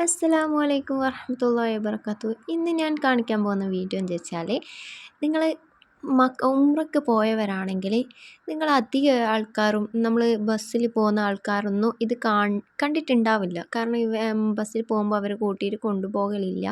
അസ്സലാമു അലൈക്കും വറഹമത്തല്ലാ വാബർക്കാത്തു ഇന്ന് ഞാൻ കാണിക്കാൻ പോകുന്ന വീഡിയോ എന്ന് വെച്ചാൽ നിങ്ങൾ മക്ക ഉംറക്ക് പോയവരാണെങ്കിൽ നിങ്ങൾ അധിക ആൾക്കാരും നമ്മൾ ബസ്സിൽ പോകുന്ന ആൾക്കാരൊന്നും ഇത് കണ്ടിട്ടുണ്ടാവില്ല. കാരണം ബസ്സിൽ പോകുമ്പോൾ അവർ കൂട്ടിയിട്ട് കൊണ്ടുപോകലില്ല.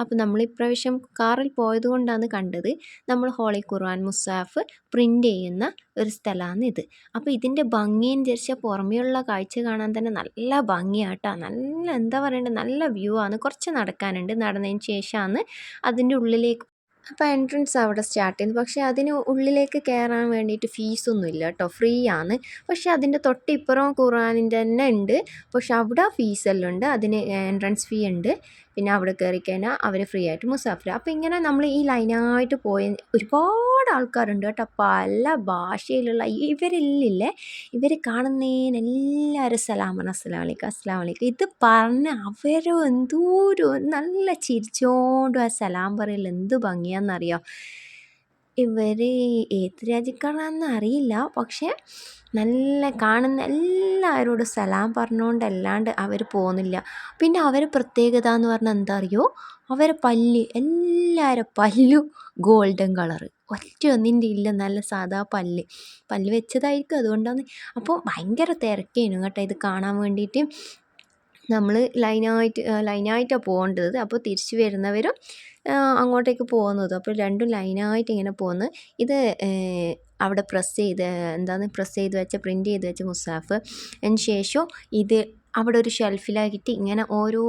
അപ്പോൾ നമ്മൾ ഇപ്രാവശ്യം കാറിൽ പോയത് കൊണ്ടാണ് കണ്ടത്. നമ്മൾ ഹോളി ഖുർആൻ മുസാഫ് പ്രിന്റ് ചെയ്യുന്ന ഒരു സ്ഥലമാണ് ഇത്. അപ്പോൾ ഇതിന്റെ ഭംഗിയും വിചാരിച്ചാൽ പുറമെയുള്ള കാഴ്ച കാണാൻ തന്നെ നല്ല ഭംഗിയാട്ടോ. നല്ല എന്താ പറയേണ്ടത് നല്ല വ്യൂ ആണ്. കുറച്ച് നടക്കാനുണ്ട്. നടന്നതിന് ശേഷമാണ് അതിന്റെ ഉള്ളിലേക്ക് അപ്പോൾ എൻട്രൻസ് അവിടെ സ്റ്റാർട്ട് ചെയ്യുന്നു. പക്ഷേ അതിന് ഉള്ളിലേക്ക് കയറാൻ വേണ്ടിയിട്ട് ഫീസൊന്നും ഇല്ല കേട്ടോ. ഫ്രീ ആണ്. പക്ഷേ അതിന്റെ തൊട്ടിപ്പുറം ഖുറാനിന്റെ തന്നെ ഉണ്ട്. പക്ഷെ അവിടെ ഫീസെല്ലാം ഉണ്ട്. അതിന് എൻട്രൻസ് ഫീ ഉണ്ട്. പിന്നെ അവിടെ കയറി കഴിഞ്ഞാൽ അവർ ഫ്രീ ആയിട്ട് മുസാഫിർ അപ്പോൾ ഇങ്ങനെ നമ്മൾ ഈ ലൈനായിട്ട് പോയി ഒരുപാട് ആൾക്കാരുണ്ട് കേട്ടോ. പല ഭാഷയിലുള്ള ഇവരില്ലേ ഇവർ കാണുന്നതിന് എല്ലാവരും സലാമന അസ്സലാം വലൈക്കും അസ്സലാം ഇത് പറഞ്ഞ് അവരും എന്തോരം നല്ല ചിരിച്ചോണ്ടും ആ സലാം പറയൽ എന്ത് ഭംഗിയാണെന്നറിയോ ഇവർ ഏത് രാജ്യക്കാരാണെന്ന് അറിയില്ല. പക്ഷേ നല്ല കാണുന്ന എല്ലാവരോടും സലാം പറഞ്ഞുകൊണ്ട് അല്ലാണ്ട് അവർ പോകുന്നില്ല. പിന്നെ അവരെ പ്രത്യേകത എന്ന് പറഞ്ഞാൽ എന്താ അറിയോ? അവരെ പല്ല് എല്ലാവരും പല്ലും ഗോൾഡൻ കളറ്. ഒറ്റ ഒന്നിന്റെ ഇല്ല നല്ല സാധാ പല്ല്. പല്ല് വെച്ചതായിരിക്കും അതുകൊണ്ടാണ് അപ്പോൾ ഭയങ്കര തിരക്കേനു കേട്ടോ ഇത് കാണാൻ വേണ്ടിയിട്ട്. നമ്മൾ ലൈനായിട്ട് ലൈനായിട്ടാണ് പോകേണ്ടത്. അപ്പോൾ തിരിച്ച് വരുന്നവരും അങ്ങോട്ടേക്ക് പോകുന്നതും. അപ്പോൾ രണ്ടും ലൈനായിട്ട് ഇങ്ങനെ പോകുന്നു. ഇത് അവിടെ പ്രസ് ചെയ്ത് എന്താണ് പ്രസ് ചെയ്ത് വെച്ച പ്രിന്റ് ചെയ്ത് വെച്ച മുസാഫ്. അതിന് ശേഷം ഇത് അവിടെ ഒരു ഷെൽഫിലായിട്ട് ഇങ്ങനെ ഓരോ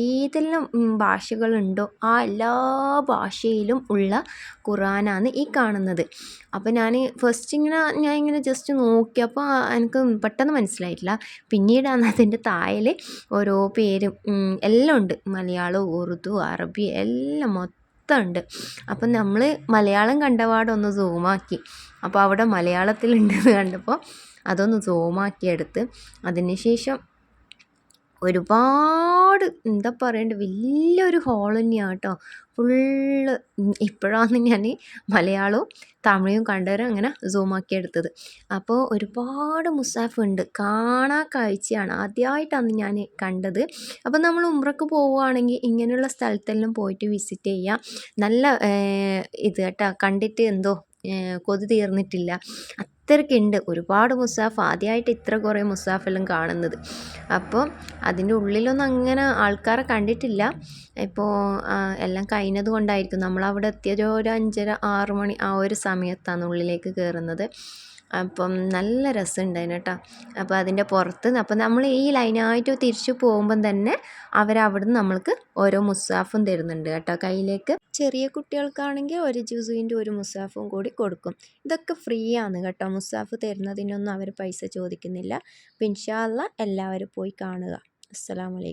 ഏതെല്ലാം ഭാഷകളുണ്ടോ ആ എല്ലാ ഭാഷയിലും ഉള്ള ഖുറാനാണ് ഈ കാണുന്നത്. അപ്പോൾ ഞാൻ ഫസ്റ്റ് ഇങ്ങനെ ഞാൻ ഇങ്ങനെ ജസ്റ്റ് നോക്കിയപ്പോൾ എനിക്ക് പെട്ടെന്ന് മനസ്സിലായിട്ടില്ല. പിന്നീടാണ് അതിന്റെ താഴെ ഓരോ പേരും എല്ലാം ഉണ്ട്. മലയാളം ഉറുദു അറബി എല്ലാം മൊത്തം ഉണ്ട്. അപ്പം നമ്മൾ മലയാളം കണ്ടപാടൊന്ന് സൂമാക്കി അപ്പോൾ അവിടെ മലയാളത്തിലുണ്ടെന്ന് കണ്ടപ്പോൾ അതൊന്ന് സൂമാക്കി എടുത്ത് അതിന് ശേഷം ഒരുപാട് എന്താ പറയേണ്ടത് വലിയൊരു ഹോൾ തന്നെയാണ് കേട്ടോ ഫുള്ള് ഇപ്പോഴാണ് ഞാൻ മലയാളവും തമിഴും കണ്ടവരും അങ്ങനെ സൂമാക്കി എടുത്തത്. അപ്പോൾ ഒരുപാട് മുസാഫ് ഉണ്ട് കാണാ കാഴ്ചയാണ്. ആദ്യമായിട്ടാണ് ഞാൻ കണ്ടത്. അപ്പോൾ നമ്മൾ ഉമ്രക്ക് പോവുകയാണെങ്കിൽ ഇങ്ങനെയുള്ള സ്ഥലത്തെല്ലാം പോയിട്ട് വിസിറ്റ് ചെയ്യുക നല്ല ഇത് കേട്ടോ കണ്ടിട്ട് എന്തോ കൊതി തീർന്നിട്ടില്ല. അത്രയ്ക്കുണ്ട് ഒരുപാട് മുസാഫ് ആദ്യമായിട്ട് ഇത്ര കുറേ മുസാഫെല്ലാം കാണുന്നത്. അപ്പോൾ അതിന്റെ ഉള്ളിലൊന്നും അങ്ങനെ ആൾക്കാരെ കണ്ടിട്ടില്ല. ഇപ്പോൾ എല്ലാം കഴിഞ്ഞത് കൊണ്ടായിരിക്കും നമ്മളവിടെ എത്തിയത് ഒരു അഞ്ചര ആറ് മണി ആ ഒരു സമയത്താണ് ഉള്ളിലേക്ക് കയറുന്നത് അപ്പം നല്ല രസമുണ്ടായിന് കേട്ടോ. അപ്പോൾ അതിന്റെ പുറത്ത് അപ്പം നമ്മൾ ഈ ലൈനായിട്ട് തിരിച്ചു പോകുമ്പം തന്നെ അവരവിടുന്ന് നമ്മൾക്ക് ഓരോ മുസാഫും തരുന്നുണ്ട് കേട്ടോ. കയ്യിലേക്ക് ചെറിയ കുട്ടികൾക്കാണെങ്കിൽ ഒരു ജ്യൂസിന്റെ ഒരു മുസാഫും കൂടി കൊടുക്കും. ഇതൊക്കെ ഫ്രീ ആണ് കേട്ടോ. മുസാഫ് തരുന്നതിനൊന്നും അവർ പൈസ ചോദിക്കുന്നില്ല. അപ്പം ഇൻഷാല്ല എല്ലാവരും പോയി കാണുക. അസ്സലാമലൈക്കും